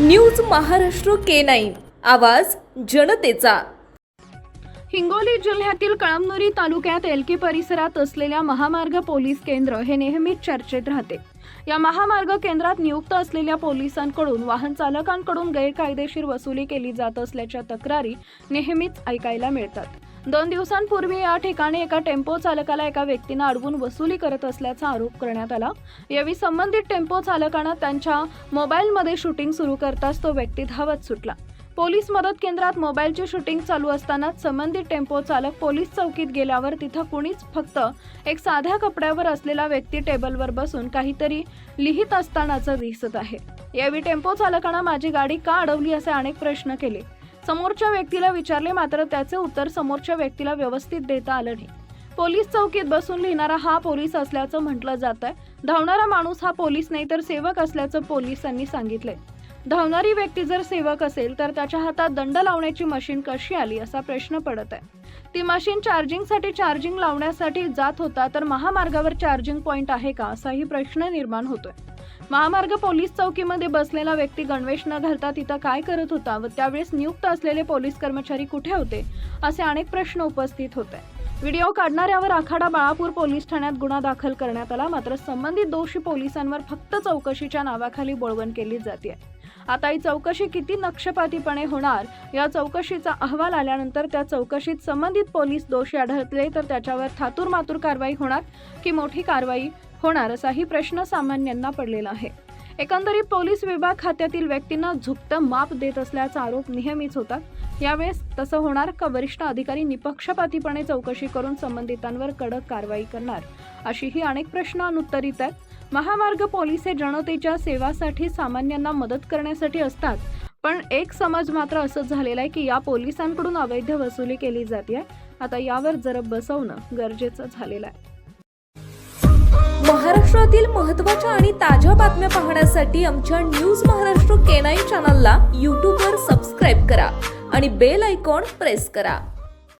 News Maharashtra K nine. आवाज जनतेचा. हिंगोली जिल्ह्यातील कळमनुरी तालुक्यात एलके परिसरात असलेल्या महामार्ग पोलीस केंद्र हे नेहमीच चर्चेत राहते. या महामार्ग केंद्रात नियुक्त असलेल्या पोलिसांकडून वाहन चालकांकडून गैरकायदेशीर वसुली केली जात असल्याच्या तक्रारी नेहमीच ऐकायला मिळतात. दोन दिवसांपूर्वी या ठिकाणी एका टेम्पो चालकाला एका व्यक्तीनं अडवून वसुली करत असल्याचा आरोप करण्यात आला. यावेळी संबंधित टेम्पो चालकानं त्यांच्या मोबाईलमध्ये शूटिंग सुरू करताच तो व्यक्ती धावत सुटला. पोलीस मदत केंद्रात मोबाईलची शूटिंग चालू असतानाच संबंधित टेम्पो चालक पोलीस चौकीत गेल्यावर तिथं कुणीच फक्त एक साध्या कपड्यावर असलेला व्यक्ती टेबलवर बसून काहीतरी लिहित असतानाचं दिसत आहे. यावेळी टेम्पो चालकानं माझी गाडी का अडवली? असे अनेक प्रश्न केले. समोरच्या व्यक्तीला विचारले मात्र त्याचे उत्तर समोरच्या व्यक्तीला व्यवस्थित देता आलं नाही. पोलीस चौकीत बसून लिहिणारा हा पोलीस असल्याचं म्हटलं जात आहे धावणारा माणूस हा पोलीस नाही तर सेवक असल्याचं पोलिसांनी सांगितलंय. धावणारी व्यक्ती जर सेवक असेल तर त्याच्या हातात दंड लावण्याची मशीन कशी आली असा प्रश्न पडत आहे. ती मशीन चार्जिंगसाठी चार्जिंग लावण्यासाठी जात होता तर महामार्गावर चार्जिंग पॉईंट आहे का असाही प्रश्न निर्माण होतोय. महामार्ग पोलीस चौकीमध्ये बसलेला व्यक्ती गणवेश न घालता तिथं काय करत होता व त्यावेळेस नियुक्त असलेले पोलीस कर्मचारी कुठे होते असे अनेक प्रश्न उपस्थित होते. व्हिडिओ काढणाऱ्यावर आखाडा बाळापूर पोलीस ठाण्यात गुन्हा दाखल करण्यात आला मात्र संबंधित दोषी पोलिसांवर फक्त चौकशीच्या नावाखाली बोळवण केली जाते आता ही चौकशी किती नक्षपातीपणे होणार या चौकशीचा अहवाल आल्यानंतर त्या चौकशीत संबंधित पोलीस दोषी आढळले तर त्याच्यावर थातूर मातूर कारवाई होणार की मोठी कारवाई होणार असाही प्रश्न सामान्यांना पडलेला आहे. एकंदरीत पोलीस विभाग खात्यातील व्यक्तींना झुकतं माप देत असल्याचा आरोप नेहमीच होता यावेळेस तसं होणार का वरिष्ठ अधिकारी निपक्षपातीपणे चौकशी करून संबंधितांवर कडक कारवाई करणार अशीही अनेक प्रश्न अनुत्तरित आहेत. महामार्ग पोलीस हे जनतेच्या सेवासाठी सामान्यांना मदत करण्यासाठी असतात. पण एक समज मात्र असंच झालेला आहे की या पोलिसांकडून अवैध वसुली केली जाते आता यावर जरा बसवणं गरजेचं झालेलं आहे. महाराष्ट्रातील महत्त्वाच्या आणि ताज्या बातम्या पाहण्यासाठी आमच्या न्यूज महाराष्ट्र केनाई चॅनलला यूट्यूबवर सबस्क्राईब करा आणि बेल आयकॉन प्रेस करा.